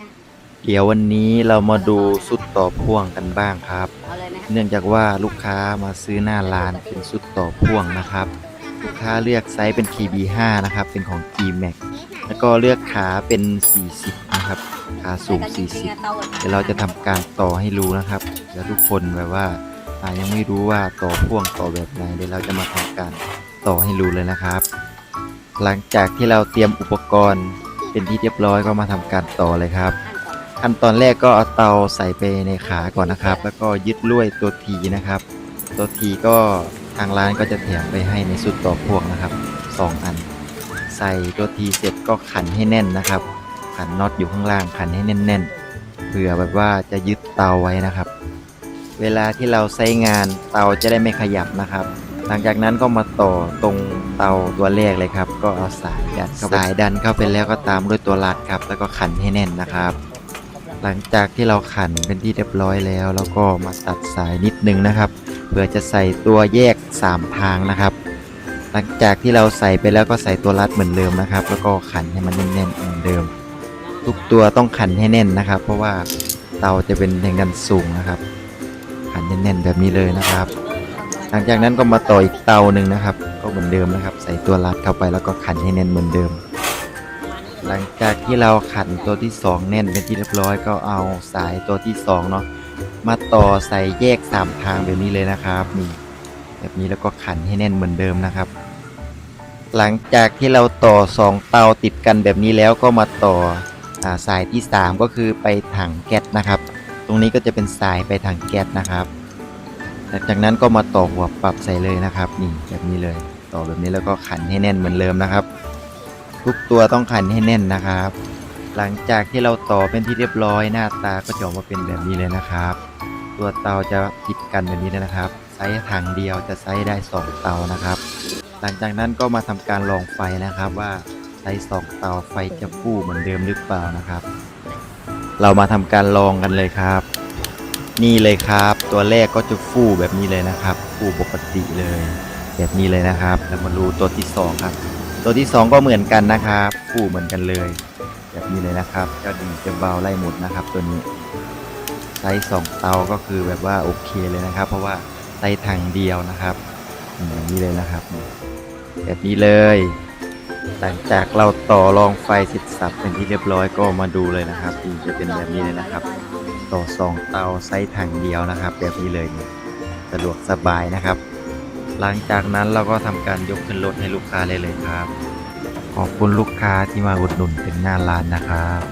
นะเดี๋ยววันนี้เรามาดูสุดต่อพ่วงกันบ้างครับ เอาเลยนะเนื่องจากว่าลูกค้ามาซื้อหน้าร้านเป็นสุดต่อพ่วงนะครับ ลูกค้าเลือกไซส์เป็น TB5 นะครับ เป็นของ G-Max แล้วก็เลือกขาเป็น 40 นะครับ ขาสูง 40 เดี๋ยวเราจะทำการต่อให้รู้นะครับเดี๋ยวทุกคนแบบว่าอ่ายังไม่รู้ว่าต่อพ่วงต่อแบบไหนเดี๋ยวเราจะมาทำการต่อให้รู้เลยนะครับ หลังจากที่เราเตรียมอุปกรณ์ เป็นที่เรียบร้อยก็มาทำการต่อเลยครับ ขั้นตอนแรกก็เอาเตาใส่ไปในขาก่อนนะครับ แล้วก็ยึดลวดตัวทีนะครับ ตัวทีก็ทางร้านก็จะแถมไปให้ในสุดต่อพ่วงนะครับสองอัน ใส่ตัวทีเสร็จก็ขันให้แน่นนะครับ ขันน็อตอยู่ข้างล่างขันให้แน่น ๆเผื่อแบบว่าจะยึดเตาไว้นะครับ เวลาที่เราใช้งานเตาจะได้ไม่ขยับนะครับ หลังจากนั้นก็มาต่อตรงเตาตัวแรกเลยครับ ก็เอาสายดันเข้าไปสายดันเข้าไปแล้วก็ตามด้วยตัวรัดครับ แล้วก็ขันให้แน่นนะครับ หลังจากที่เราขันเป็นที่เรียบร้อยแล้ว แล้วก็มาตัดสายนิดนึงนะครับเพื่อจะใส่ตัวแยก 3 ทางนะครับ หลังจากที่เราใส่ไปแล้วก็ใส่ตัวรัดเหมือนเดิมนะครับ แล้วก็ขันให้มันแน่นๆเหมือนเดิม ทุกตัวต้องขันให้แน่นนะครับ เพราะว่าเตาจะเป็นแรงดันสูงนะครับ ขันแน่นๆแบบนี้เลยนะครับ หลังจากนั้นก็มาต่ออีกเตาหนึ่งนะครับ ก็เหมือนเดิมนะครับ ใส่ตัวรัดเข้าไปแล้วก็ขันให้แน่นเหมือนเดิม หลังจากที่เราขันตัวที่ 2 แน่นเป็นที่เรียบร้อยก็เอาสายตัวที่2เนาะมาต่อใส่แยก 3 ทางแบบนี้เลยนะครับนี่แบบนี้แล้วก็ขันให้แน่นเหมือนเดิมนะครับ หลังจากที่เราต่อ 2 เตาติดกันแบบนี้แล้วก็มาต่ออสายที่ 3 ก็คือไปถังแก๊สนะครับ ตรงนี้ก็จะเป็นสายไปถังแก๊สนะครับ หลังจากนั้นก็มาต่อหัวปรับใส่เลยนะครับ นี่แบบนี้เลย ต่อแบบนี้แล้วก็ขันให้แน่นเหมือนเดิมนะครับ ทุกตัวต้องขันให้แน่นนะครับ หลังจากที่เราต่อเป็นที่เรียบร้อยหน้าตาก็จะออกมาเป็นแบบนี้เลยนะครับ ตัวเตาจะติดกันแบบนี้เลยนะครับไซส์ถังเดียวจะไซส์ได้ 2 เตานะครับ หลังจากนั้นก็มาทำการลองไฟนะครับว่าไซส์สองเตาไฟจะฟู่เหมือนเดิมหรือเปล่านะครับ เรามาทำการลองกันเลยครับ นี่เลยครับ ตัวแรกก็จะฟู่แบบนี้เลยนะครับ ฟู่ปกติเลย แบบนี้เลยนะครับ แล้วมาดูตัวที่สองครับ ตัวที่ 2 ก็เหมือนกันนะครับคู่เหมือนกันเลย แบบนี้เลยนะครับเจะดีจะเบาไล่หมดนะครับ ตัวนี้ไซส์สองเตาก็คือแบบว่าโอเคเลยนะครับ เพราะว่าไซส์ถังเดียวนะครับอืมแบบนี้เลยนะครับ แบบนี้เลยหลังจากเราต่อรองไฟเสร็จสับเป็นที่เรียบร้อยก็มาดูเลยนะครับทีจะเป็นแบบนี้เลยนะครับ ต่อสองเตาไซส์ถังเดียวนะครับ แบบนี้เลยนี่สะดวกสบายนะครับ หลังจากนั้นเราก็ทำการยกขึ้นรถให้ลูกค้าเลยเลยครับ ขอบคุณลูกค้าที่มาอุดหนุนเป็นหน้าร้านนะครับ